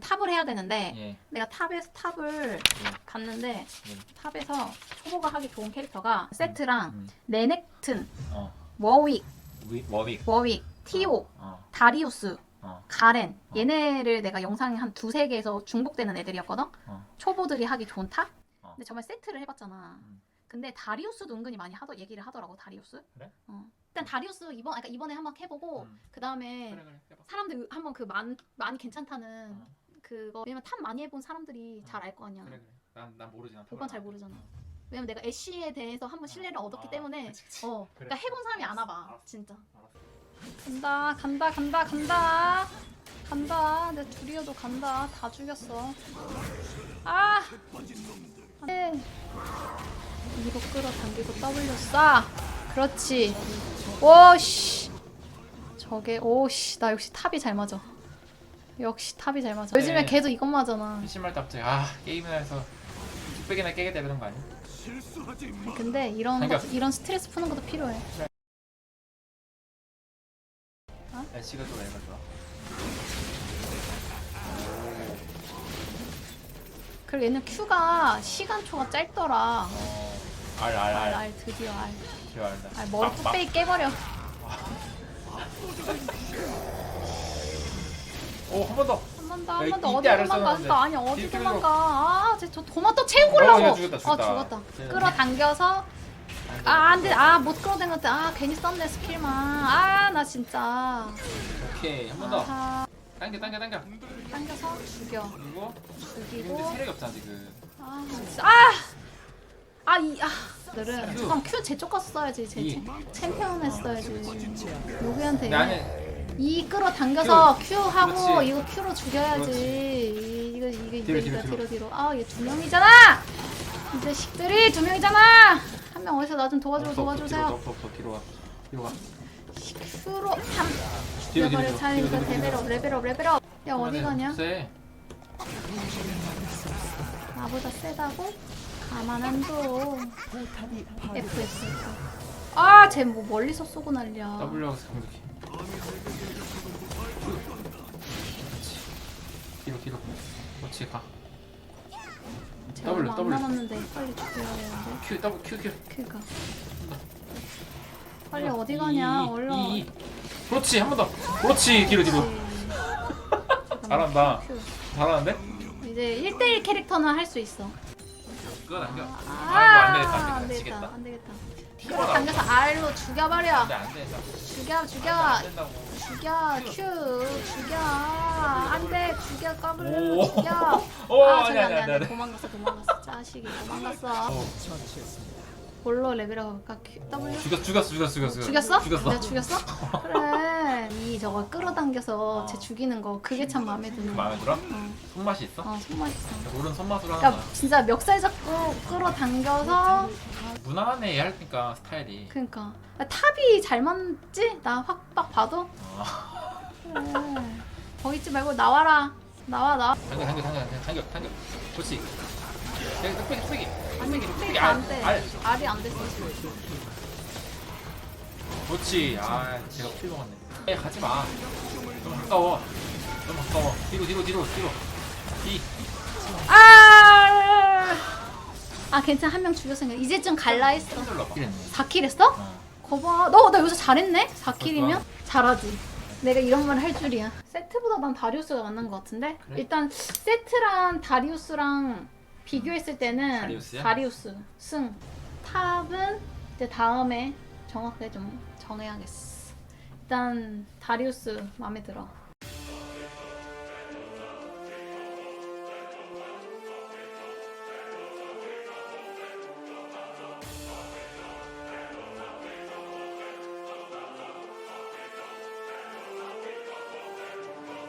탑을 해야 되는데 예. 내가 탑에서 탑을 봤는데 예. 탑에서 초보가 하기 좋은 캐릭터가 세트랑 음. 레넥튼, 어. 워윅, 위, 워윅. 워윅, 티오, 어. 다리우스, 어. 가렌 어. 얘네를 내가 영상에 한 두세 개에서 중복되는 애들이었거든? 어. 초보들이 하기 좋은 탑? 어. 근데 정말 세트를 해봤잖아 음. 근데 다리우스도 은근히 많이 하더, 얘기를 하더라고 다리우스 그래? 어. 일단 다리우스 이번, 아까 이번에 한번 해보고 음. 그 다음에 그래 그래. 사람들 한번 그 많, 많이 괜찮다는 어. 그거 왜냐면 탑 많이 해본 사람들이 잘 알 거 아니야 그래 그래. 난 난 모르지 난. 오빠는 잘 모르잖아 왜냐면 내가 애쉬에 대해서 한번 신뢰를 얻었기 아, 때문에 그치, 그치. 어 그래. 그러니까 해본 사람이 안 와봐 알았어. 진짜 알았어. 간다 간다 간다 간다 간다 내 둘이어도 간다 다 죽였어 아 네. 이거 끌어당기고 W 쏴 그렇지 오씨 저게 오씨 나 역시 탑이 잘 맞아 역시 탑이 잘 맞아 요즘에 네. 걔도 이것만 하잖아 PC말 답지. 아 게임에서 뚝배기나 깨겠다 이러는 거 아니야? 근데 이런 거, 당겨. 이런 스트레스 푸는 것도 필요해 날씨가 좋아 얘가 좋아. 그리고 얘는 Q가 시간초가 짧더라 어. 알알 알, 알. 알 드디어 알 기어 알다. 알 머리. 뚝배기 깨버려 오한 번 더. 한 번 더, 야, 한 번 더 이때 어디 도망가? 또 아니 어디 도망가? 아, 쟤저 도마 또 채우고 어. 야, 죽였다, 죽였다. 어, 죽었다. 쟤는 끌어당겨서 아, 안 돼. 아, 못 끌어당겼대. 아, 괜히 썼네 스킬만. 아, 나 진짜. 오케이 한 번 더. 당겨 당겨 당겨. 당겨서 죽여. 그리고 근데 죽이고. 체력이 없잖아 지금. 아, 진짜. 아, 아, 이 아. 들은 큐. 잠깐 큐 제쪽 써야지. 제 이. 챔피언 했어야지. 누구한테 근데 이 끌어 당겨서 큐, 하고 그렇지. 이거 큐로 죽여야지. 이- 이거 이거 이거 뒤로, 이거 뒤로, 뒤로 뒤로. 아, 얘 두 명이잖아. 이 자식들이 두 명이잖아. 한 명 어디서 나 좀 도와줘 도와주세요. 없어 없어 뒤로 가. 뒤로 가. 큐로 한 뒤로 뒤로 죽여버려 뒤로. 차이니까 뒤로, 뒤로, 레벨업 레벨업 레벨업. 야 어디 가냐? 쎄. 나보다 세다고? 가만 안 둬. FS. 아, 쟤 뭐 멀리서 쏘고 난리야. W 하고 공격해. 그렇지 가. 쟤 W, 얼마 안 W. 남았는데 빨리 죽여야 되는데. Q W Q Q. 그니까. 빨리 어디 가냐? 이, 얼른. 이, 이. 그렇지 한 번 더. 그렇지 뒤로 뒤로. 잘한다. 큐. 잘하는데? 이제 1대1 캐릭터는 할 수 있어. 그거 남겨. 아, 아, 이거 안 되겠다. 안안 되겠다. 안 되겠다. 당겨서 R로 죽여버려. 근데 안 돼. 죽여, 죽여. 안 된다고. 죽여, Q, 죽여. 안 돼, 죽여, 까불려, 오. 죽여. 오, 아, 저기 안 아니 돼, 안 돼. 도망갔어, 도망갔어. 자식이 도망갔어. 어, 볼로 레벨업 갈까? Q, W? 죽였 죽였어 죽였어 죽였어. 죽였어? 죽였어. 내가 죽였어? 그래. 이 저거 끌어당겨서 어. 쟤 죽이는 거 그게 참 마음에 드는. 마음에 들어? 어, 손맛이 있어? 어, 손맛 있어. 모르는 손맛으로 하는 그러니까 거야. 진짜 멱살 잡고 끌어당겨서 무난하네 얘 하니까 스타일이. 그러니까 아, 탑이 잘 맞지? 나 확 딱 봐도 어. 그래. 거기 있지 말고 나와라. 나와 나와. 당겨 당겨 당겨 당겨 당겨 당겨. 그렇지. 뚝배기 뚝배기. 아니 알, 안 돼. 알. 알이 안 됐어. 그렇지. 아 제가 필 먹었네. 에 가지 마. 너무 가까워. 너무 가까워. 뒤로 뒤로 뒤로 뒤로. 뒤. 아! 아 괜찮아 한 명 죽였으니까 이제 좀 갈라 했어. 흔들러 봐. 이랬네. 4킬 했어? 어. 거봐. 너, 나 여기서 잘했네? 4킬이면? 잘하지. 내가 이런 말할 줄이야. 세트보다 난 다리우스가 맞는 것 같은데? 그래? 일단 세트랑 다리우스랑 비교했을 때는 다리우스야? 다리우스 승. 탑은 이제 다음에 정확하게 좀 정해야겠어. 일단 다리우스 마음에 들어.